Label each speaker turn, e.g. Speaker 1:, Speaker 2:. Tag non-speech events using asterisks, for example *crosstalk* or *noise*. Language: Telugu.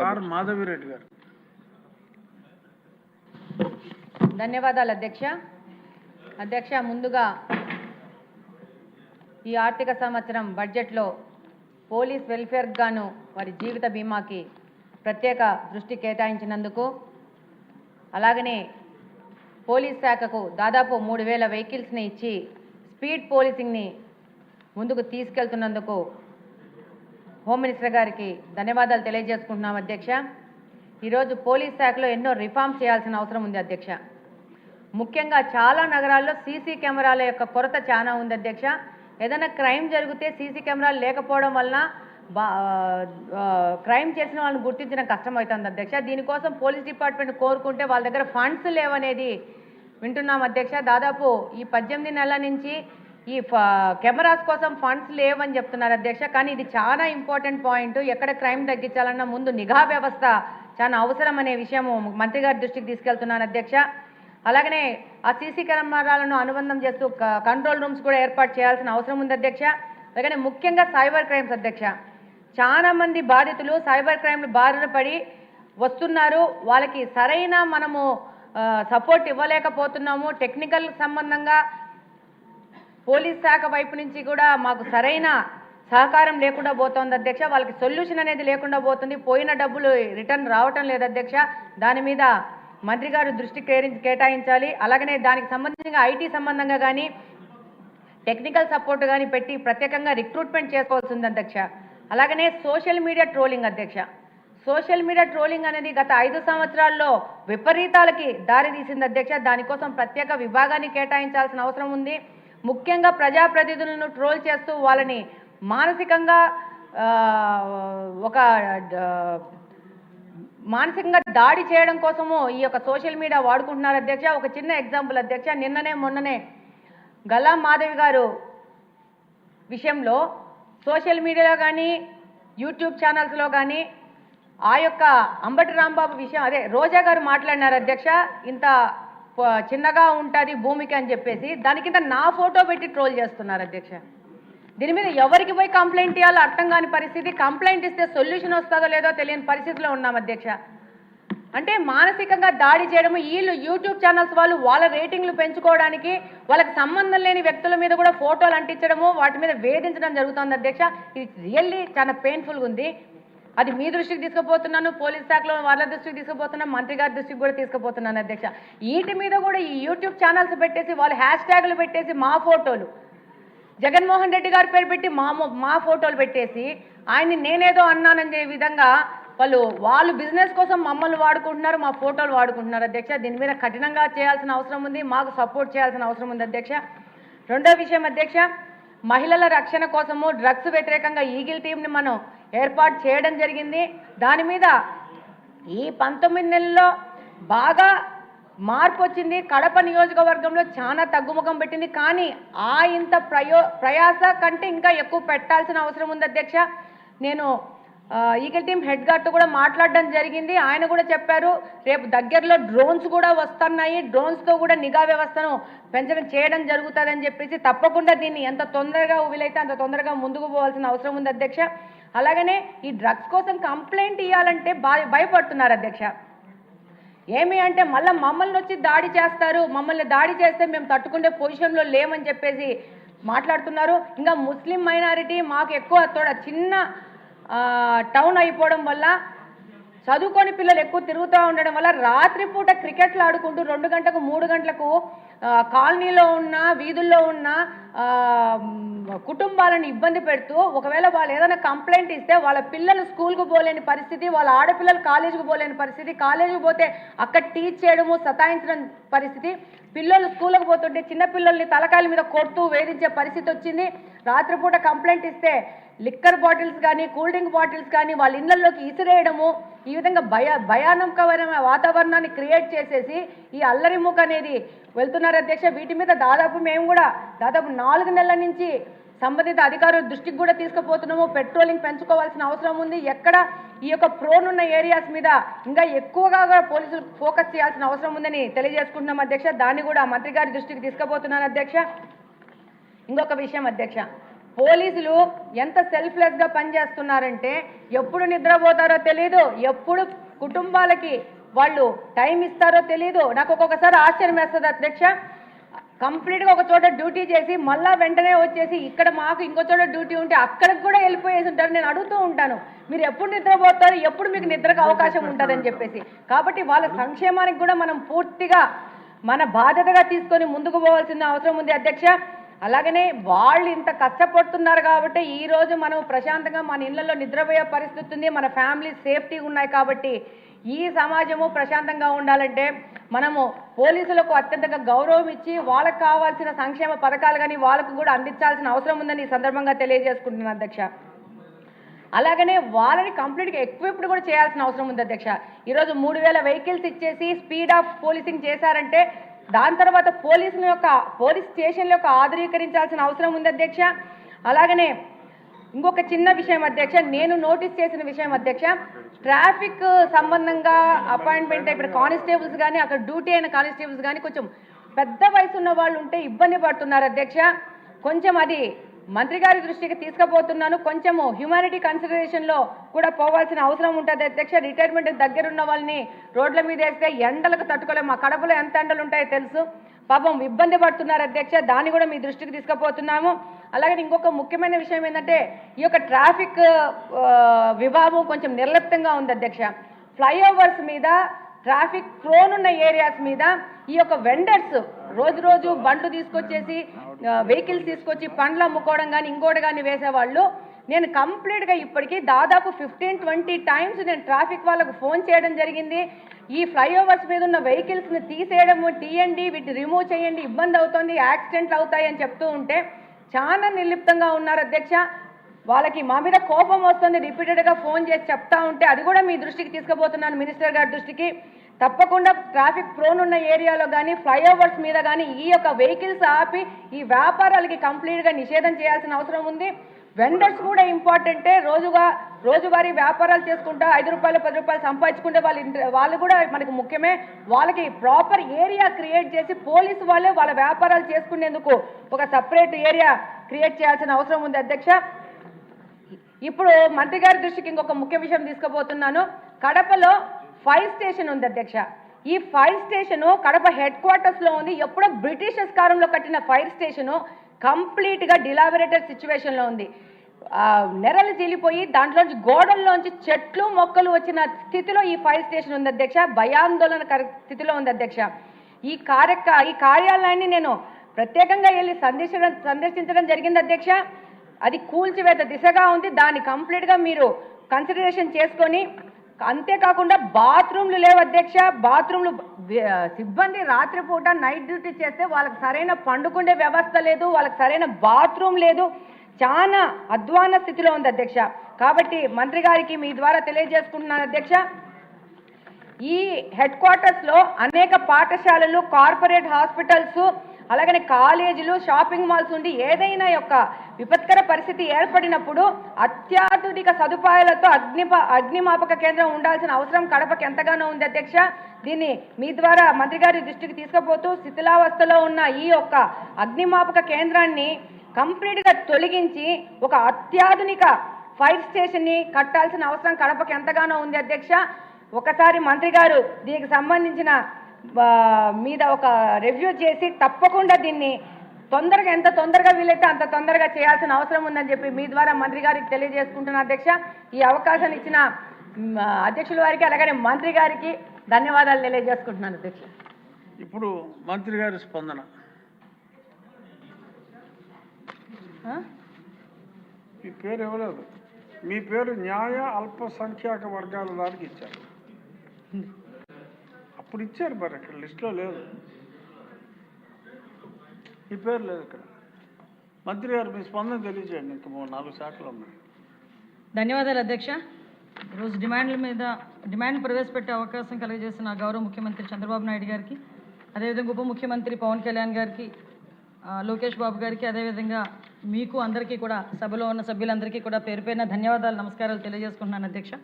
Speaker 1: కార్ మాధవిరెడ్డి గారు.
Speaker 2: ధన్యవాదాలు అధ్యక్ష. అధ్యక్ష ముందుగా ఈ ఆర్థిక సంవత్సరం బడ్జెట్లో పోలీస్ వెల్ఫేర్ గాను వారి జీవిత బీమాకి ప్రత్యేక దృష్టి కేటాయించినందుకు అలాగనే పోలీస్ శాఖకు దాదాపు మూడు వేల వెహికల్స్ని ఇచ్చి స్పీడ్ పోలీసింగ్ని ముందుకు తీసుకెళ్తున్నందుకు హోమ్ మినిస్టర్ గారికి ధన్యవాదాలు తెలియజేసుకుంటున్నాం అధ్యక్ష. ఈరోజు పోలీస్ శాఖలో ఎన్నో రిఫార్మ్స్ చేయాల్సిన అవసరం ఉంది అధ్యక్ష. ముఖ్యంగా చాలా నగరాల్లో సీసీ కెమెరాల యొక్క కొరత చాలా ఉంది అధ్యక్ష. ఏదైనా క్రైమ్ జరిగితే సీసీ కెమెరాలు లేకపోవడం వలన బా క్రైమ్ చేసిన వాళ్ళని గుర్తించడం కష్టమవుతుంది అధ్యక్ష. దీనికోసం పోలీస్ డిపార్ట్మెంట్ కోరుకుంటే వాళ్ళ దగ్గర ఫండ్స్ లేవనేది వింటున్నాం అధ్యక్ష. దాదాపు ఈ పద్దెనిమిది నెలల నుంచి ఈ ఫ- కెమెరాస్ కోసం ఫండ్స్ లేవని చెప్తున్నారు అధ్యక్ష కానీ ఇది చాలా ఇంపార్టెంట్ పాయింట్. ఎక్కడ క్రైమ్ తగ్గించాలన్నా ముందు నిఘా వ్యవస్థ చాలా అవసరం అనే విషయం మంత్రి గారి దృష్టికి తీసుకెళ్తున్నాను అధ్యక్ష. అలాగనే ఆ సీసీ కెమెరాలను అనుబంధం చేస్తూ కంట్రోల్ రూమ్స్ కూడా ఏర్పాటు చేయాల్సిన అవసరం ఉంది అధ్యక్ష. అలాగనే ముఖ్యంగా సైబర్ క్రైమ్స్ అధ్యక్ష. చాలా మంది బాధితులు సైబర్ క్రైమ్లు బారిన పడి వస్తున్నారు. వాళ్ళకి సరైన మనము సపోర్ట్ ఇవ్వలేకపోతున్నాము. టెక్నికల్ సంబంధంగా పోలీస్ శాఖ వైపు నుంచి కూడా మాకు సరైన సహకారం లేకుండా పోతోంది అధ్యక్ష. వాళ్ళకి సొల్యూషన్ అనేది లేకుండా పోతుంది. పోయిన డబ్బులు రిటర్న్ రావటం లేదు అధ్యక్ష. దాని మీద మంత్రి గారు దృష్టి కేటాయించాలి. అలాగనే దానికి సంబంధించిన ఐటీ సంబంధంగా కానీ టెక్నికల్ సపోర్ట్ కానీ పెట్టి ప్రత్యేకంగా రిక్రూట్మెంట్ చేసుకోవాల్సి ఉంది అధ్యక్ష. అలాగనే సోషల్ మీడియా ట్రోలింగ్ అధ్యక్ష. సోషల్ మీడియా ట్రోలింగ్ అనేది గత ఐదు సంవత్సరాల్లో విపరీతాలకి దారి తీసింది అధ్యక్ష. దానికోసం ప్రత్యేక విభాగాన్ని కేటాయించాల్సిన అవసరం ఉంది. ముఖ్యంగా ప్రజాప్రతినిధులను ట్రోల్ చేస్తూ వాళ్ళని మానసికంగా ఒక మానసికంగా దాడి చేయడం కోసము ఈ యొక్క సోషల్ మీడియా వాడుకుంటున్నారు అధ్యక్ష. ఒక చిన్న ఎగ్జాంపుల్ అధ్యక్ష. నిన్ననే మొన్ననే గల్లా మాధవి గారు విషయంలో సోషల్ మీడియాలో కానీ యూట్యూబ్ ఛానల్స్లో కానీ ఆ యొక్క అంబటి రాంబాబు విషయం అదే రోజా గారు మాట్లాడినారు అధ్యక్ష. ఇంత చిన్నగా ఉంటుంది భూమికి అని చెప్పేసి దాని కింద నా ఫోటో పెట్టి ట్రోల్ చేస్తున్నారు అధ్యక్ష. దీని మీద ఎవరికి పోయి కంప్లైంట్ ఇవ్వాలో అర్థం కాని పరిస్థితి కంప్లైంట్ ఇస్తే సొల్యూషన్ వస్తుందో లేదో తెలియని పరిస్థితిలో ఉన్నాం అధ్యక్ష. అంటే మానసికంగా దాడి చేయడము వీళ్ళు యూట్యూబ్ ఛానల్స్ వాళ్ళు వాళ్ళ రేటింగ్లు పెంచుకోవడానికి వాళ్ళకి సంబంధం లేని వ్యక్తుల మీద కూడా ఫోటోలు అంటించడము వాటి మీద వేధించడం జరుగుతుంది అధ్యక్ష. ఇది రియల్లీ చాలా పెయిన్ఫుల్గా ఉంది. అది మీ దృష్టికి తీసుకుపోతున్నాను పోలీస్ శాఖలో వాళ్ళ దృష్టికి తీసుకుపోతున్నాను మంత్రి గారి దృష్టికి కూడా తీసుకుపోతున్నాను అధ్యక్ష. వీటి మీద కూడా ఈ యూట్యూబ్ ఛానల్స్ పెట్టేసి వాళ్ళు హ్యాష్ ట్యాగ్లు పెట్టేసి మా ఫోటోలు. జగన్మోహన్ రెడ్డి గారి పేరు పెట్టి మా మా ఫోటోలు పెట్టేసి ఆయన్ని నేనేదో అన్నానని విధంగా వాళ్ళు వాళ్ళు బిజినెస్ కోసం మమ్మల్ని వాడుకుంటున్నారు మా ఫోటోలు వాడుకుంటున్నారు అధ్యక్ష. దీని మీద కఠినంగా చేయాల్సిన అవసరం ఉంది మాకు సపోర్ట్ చేయాల్సిన అవసరం ఉంది అధ్యక్ష. రెండో విషయం అధ్యక్ష మహిళల రక్షణ కోసము డ్రగ్స్ వ్యతిరేకంగా ఈగిల్ టీంని మనం ఏర్పాటు చేయడం జరిగింది. దాని మీద ఈ పంతొమ్మిది నెలల్లో బాగా మార్పు వచ్చింది. కడప నియోజకవర్గంలో చాలా తగ్గుముఖం పెట్టింది. కానీ ఆ ఇంత ప్రయో ప్రయాస కంటే ఇంకా ఎక్కువ పెట్టాల్సిన అవసరం ఉంది అధ్యక్ష. నేను ఈగల్ టీం హెడ్ గారితో కూడా మాట్లాడడం జరిగింది. ఆయన కూడా చెప్పారు రేపు దగ్గరలో డ్రోన్స్ కూడా వస్తున్నాయి. డ్రోన్స్తో కూడా నిఘా వ్యవస్థను పెంచడం చేయడం జరుగుతుందని చెప్పేసి తప్పకుండా దీన్ని ఎంత తొందరగా వీలైతే అంత తొందరగా ముందుకు పోవాల్సిన అవసరం ఉంది అధ్యక్ష. అలాగనే ఈ డ్రగ్స్ కోసం కంప్లైంట్ ఇవ్వాలంటే భయపడుతున్నారు అధ్యక్ష. ఏమి అంటే మళ్ళీ మమ్మల్ని వచ్చి దాడి చేస్తారు. మమ్మల్ని దాడి చేస్తే మేము తట్టుకునే పొజిషన్లో లేమని చెప్పేసి మాట్లాడుతున్నారు. ఇంకా ముస్లిం మైనారిటీ మాకు ఎక్కువ తోడ చిన్న టౌన్ అయిపోవడం వల్ల చదువుకొని పిల్లలు ఎక్కువ తిరుగుతూ ఉండడం వల్ల రాత్రిపూట క్రికెట్లు ఆడుకుంటూ రెండు గంటలకు మూడు గంటలకు కాలనీలో ఉన్న వీధుల్లో ఉన్న కుటుంబాలను ఇబ్బంది పెడుతూ ఒకవేళ వాళ్ళు ఏదైనా కంప్లైంట్ ఇస్తే వాళ్ళ పిల్లలు స్కూల్కి పోలేని పరిస్థితి వాళ్ళ ఆడపిల్లలు కాలేజీకి పోలేని పరిస్థితి కాలేజీకి పోతే అక్కడ టీచ్ చేయడము సతాయించడం పరిస్థితి పిల్లలు స్కూల్కి పోతుంటే చిన్న పిల్లల్ని తలకాయల మీద కొడుతూ వేధించే పరిస్థితి వచ్చింది. రాత్రిపూట కంప్లైంట్ ఇస్తే లిక్కర్ బాటిల్స్ కానీ కూల్ డ్రింక్ బాటిల్స్ కానీ వాళ్ళ ఇళ్ళలోకి ఇసిరేయడము ఈ విధంగా భయ భయానకమైన వాతావరణాన్ని క్రియేట్ చేసేసి ఈ అల్లరి ముఖ అనేది వెళ్తున్నారు అధ్యక్ష. వీటి మీద దాదాపు మేము కూడా దాదాపు నాలుగు నెలల నుంచి సంబంధిత అధికారుల దృష్టికి కూడా తీసుకుపోతున్నాము. పెట్రోలింగ్ పెంచుకోవాల్సిన అవసరం ఉంది. ఎక్కడ ఈ యొక్క ప్రోన్ ఉన్న ఏరియాస్ మీద ఇంకా ఎక్కువగా పోలీసులు ఫోకస్ చేయాల్సిన అవసరం ఉందని తెలియజేసుకుంటున్నాం అధ్యక్ష. దాన్ని కూడా మంత్రి గారి దృష్టికి తీసుకుపోతున్నాను అధ్యక్ష. ఇంకొక విషయం అధ్యక్ష. పోలీసులు ఎంత సెల్ఫ్లెస్గా పనిచేస్తున్నారంటే ఎప్పుడు నిద్రపోతారో తెలియదు ఎప్పుడు కుటుంబాలకి వాళ్ళు టైం ఇస్తారో తెలియదు నాకు ఒక్కొక్కసారి ఆశ్చర్యం వేస్తుంది అధ్యక్ష. కంప్లీట్గా ఒక చోట డ్యూటీ చేసి మళ్ళా వెంటనే వచ్చేసి ఇక్కడ మాకు ఇంకో చోట డ్యూటీ ఉంటే అక్కడికి కూడా వెళ్ళిపోయేసి ఉంటారు. నేను అడుగుతూ ఉంటాను మీరు ఎప్పుడు నిద్రపోతారు? ఎప్పుడు మీకు నిద్రకు అవకాశం ఉంటుందని చెప్పేసి. కాబట్టి వాళ్ళ సంక్షేమానికి కూడా మనం పూర్తిగా మన బాధ్యతగా తీసుకొని ముందుకు పోవాల్సిన అవసరం ఉంది అధ్యక్ష. అలాగనే వాళ్ళు ఇంత కష్టపడుతున్నారు కాబట్టి ఈరోజు మనం ప్రశాంతంగా మన ఇళ్ళలో నిద్రపోయే పరిస్థితి ఉంది మన ఫ్యామిలీ సేఫ్టీ ఉన్నాయి కాబట్టి ఈ సమాజము ప్రశాంతంగా ఉండాలంటే మనము పోలీసులకు అత్యంతగా గౌరవం ఇచ్చి వాళ్ళకు కావాల్సిన సంక్షేమ పథకాలు కానీ వాళ్ళకు కూడా అందించాల్సిన అవసరం ఉందని ఈ సందర్భంగా తెలియజేసుకుంటున్నాను అధ్యక్ష. అలాగనే వాళ్ళని కంప్లీట్గా ఎక్విప్డ్ కూడా చేయాల్సిన అవసరం ఉంది అధ్యక్ష. ఈరోజు మూడు వేల వెహికల్స్ ఇచ్చేసి స్పీడ్ ఆఫ్ పోలీసింగ్ చేశారంటే దాని తర్వాత పోలీసుల యొక్క పోలీస్ స్టేషన్ల యొక్క ఆధునీకరించాల్సిన అవసరం ఉంది అధ్యక్ష. అలాగనే ఇంకొక చిన్న విషయం అధ్యక్ష నేను నోటీస్ చేసిన విషయం అధ్యక్ష. ట్రాఫిక్ సంబంధంగా అపాయింట్మెంట్ ఇప్పుడు కానిస్టేబుల్స్ కానీ అక్కడ డ్యూటీ అయిన కానిస్టేబుల్స్ కానీ కొంచెం పెద్ద వయసు ఉన్న వాళ్ళు ఉంటే ఇబ్బంది పడుతున్నారు అధ్యక్ష. కొంచెం అది మంత్రి గారి దృష్టికి తీసుకుపోతున్నాను. కొంచెము హ్యుమానిటీ కన్సిడరేషన్లో కూడా పోవాల్సిన అవసరం ఉంటుంది. అధ్యక్ష రిటైర్మెంట్ దగ్గరున్న వాళ్ళని రోడ్ల మీద వేస్తే ఎండలకు తట్టుకోలేము. మా కడపలో ఎంత ఎండలు ఉంటాయో తెలుసు. పాపం ఇబ్బంది పడుతున్నారు అధ్యక్ష. దాన్ని కూడా మీ దృష్టికి తీసుకుపోతున్నాము. అలాగే ఇంకొక ముఖ్యమైన విషయం ఏంటంటే ఈ యొక్క ట్రాఫిక్ విభాగం కొంచెం నిర్లిప్తంగా ఉంది అధ్యక్ష. ఫ్లైఓవర్స్ మీద ట్రాఫిక్ ప్రోన్ ఉన్న ఏరియాస్ మీద ఈ యొక్క వెండర్స్ రోజు రోజు బండ్లు తీసుకొచ్చేసి వెహికల్స్ తీసుకొచ్చి పండ్లు అమ్ముకోవడం కానీ ఇంకోటి కానీ వేసేవాళ్ళు. నేను కంప్లీట్గా ఇప్పటికీ దాదాపు ఫిఫ్టీన్ ట్వంటీ టైమ్స్ నేను ట్రాఫిక్ వాళ్ళకు ఫోన్ చేయడం జరిగింది. ఈ ఫ్లైఓవర్స్ మీద ఉన్న వెహికల్స్ని తీసేయడం తీయండి వీటిని రిమూవ్ చేయండి ఇబ్బంది అవుతుంది యాక్సిడెంట్లు అవుతాయి అని చెప్తూ ఉంటే చాలా నిర్లిప్తంగా ఉన్నారు అధ్యక్ష. వాళ్ళకి మా మీద కోపం వస్తుంది రిపీటెడ్గా ఫోన్ చేసి చెప్తా ఉంటే అది కూడా మీ దృష్టికి తీసుకుపోతున్నాను మినిస్టర్ గారి దృష్టికి. తప్పకుండా ట్రాఫిక్ ప్రోన్ ఉన్న ఏరియాలో కానీ ఫ్లైఓవర్స్ మీద కానీ ఈ యొక్క వెహికల్స్ ఆపి ఈ వ్యాపారాలకి కంప్లీట్గా నిషేధం చేయాల్సిన అవసరం ఉంది. వెండర్స్ కూడా ఇంపార్టెంటే రోజుగా రోజువారీ వ్యాపారాలు చేసుకుంటా ఐదు రూపాయలు పది రూపాయలు సంపాదించుకుంటే వాళ్ళు వాళ్ళు కూడా మనకి ముఖ్యమే. వాళ్ళకి ప్రాపర్ ఏరియా క్రియేట్ చేసి పోలీసు వాళ్ళే వాళ్ళ వ్యాపారాలు చేసుకునేందుకు ఒక సపరేట్ ఏరియా క్రియేట్ చేయాల్సిన అవసరం ఉంది అధ్యక్ష. ఇప్పుడు మంత్రి గారి దృష్టికి ఇంకొక ముఖ్య విషయం తీసుకుపోతున్నాను. కడపలో ఫైర్ స్టేషన్ ఉంది అధ్యక్ష. ఈ ఫైర్ స్టేషన్ కడప హెడ్ క్వార్టర్స్లో ఉంది. ఎప్పుడో బ్రిటిషర్స్ కాలంలో కట్టిన ఫైర్ స్టేషన్ కంప్లీట్గా డిలాబరేటెడ్ సిచ్యువేషన్లో ఉంది. నెరలు చీలిపోయి దాంట్లోంచి గోడల్లోంచి చెట్లు మొక్కలు వచ్చిన స్థితిలో ఈ ఫైర్ స్టేషన్ ఉంది అధ్యక్ష. భయాందోళన స్థితిలో ఉంది అధ్యక్ష. ఈ కార్యక ఈ కార్యాలయాన్ని నేను ప్రత్యేకంగా వెళ్ళి సందర్శించడం సందర్శించడం జరిగింది అధ్యక్ష. అది కూల్చివేత దిశగా ఉంది. దాన్ని కంప్లీట్గా మీరు కన్సిడరేషన్ చేసుకొని అంతేకాకుండా బాత్రూమ్లు లేవు అధ్యక్ష. బాత్రూమ్లు సిబ్బంది రాత్రిపూట నైట్ డ్యూటీ చేస్తే వాళ్ళకి సరైన పండుకుండే వ్యవస్థ లేదు వాళ్ళకి సరైన బాత్రూమ్ లేదు. చాలా అధ్వాన స్థితిలో ఉంది అధ్యక్ష. కాబట్టి మంత్రి గారికి మీ ద్వారా తెలియజేసుకుంటున్నాను అధ్యక్ష. ఈ హెడ్ క్వార్టర్స్లో అనేక పాఠశాలలు కార్పొరేట్ హాస్పిటల్స్ అలాగనే కాలేజీలు షాపింగ్ మాల్స్ ఉండి ఏదైనా యొక్క విపత్కర పరిస్థితి ఏర్పడినప్పుడు అత్యాధునిక సదుపాయాలతో అగ్నిప అగ్నిమాపక కేంద్రం ఉండాల్సిన అవసరం కడపకి ఎంతగానో ఉంది అధ్యక్ష. దీన్ని మీ ద్వారా మంత్రి గారి దృష్టికి తీసుకుపోతూ శిథిలావస్థలో ఉన్న ఈ యొక్క అగ్నిమాపక కేంద్రాన్ని కంప్లీట్గా తొలగించి ఒక అత్యాధునిక ఫైర్ స్టేషన్ని కట్టాల్సిన అవసరం కడపకి ఎంతగానో ఉంది అధ్యక్ష. ఒకసారి మంత్రి గారు దీనికి సంబంధించిన మీద ఒక రివ్యూ చేసి తప్పకుండా దీన్ని తొందరగా ఎంత తొందరగా వీలైతే అంత తొందరగా చేయాల్సిన అవసరం ఉందని చెప్పి మీ ద్వారా మంత్రి గారికి తెలియజేసుకుంటున్నా అధ్యక్ష ఈ అవకాశాన్ని ఇచ్చిన అధ్యక్షుల వారికి అలాగే మంత్రి గారికి ధన్యవాదాలు తెలియజేసుకుంటున్నాను అధ్యక్ష.
Speaker 1: ఇప్పుడు మంత్రి గారి స్పందన? మీ పేరు ఇవ్వలేదు మీ పేరు న్యాయ అల్పసంఖ్యాక వర్గాల దానికి ఇచ్చారు. *laughs* అప్పుడు ఇచ్చారు మరి అక్కడ లిస్టులో లేదు. ఈ పేరు లేదు ఇక్కడ మంత్రి గారు మీ స్పందన తెలియజేయండి ఇంకా మూడు నాలుగు శాఖలు ఉన్నాయి.
Speaker 3: ధన్యవాదాలు అధ్యక్ష. ఈరోజు డిమాండ్ల మీద డిమాండ్ ప్రవేశపెట్టే అవకాశం కలిగజేసిన గౌరవ ముఖ్యమంత్రి చంద్రబాబు నాయుడు గారికి అదేవిధంగా ఉప ముఖ్యమంత్రి పవన్ కళ్యాణ్ గారికి లోకేష్ బాబు గారికి అదేవిధంగా మీకు అందరికీ కూడా సభలో ఉన్న సభ్యులందరికీ కూడా పేరు ధన్యవాదాలు నమస్కారాలు తెలియజేసుకుంటున్నాను అధ్యక్ష.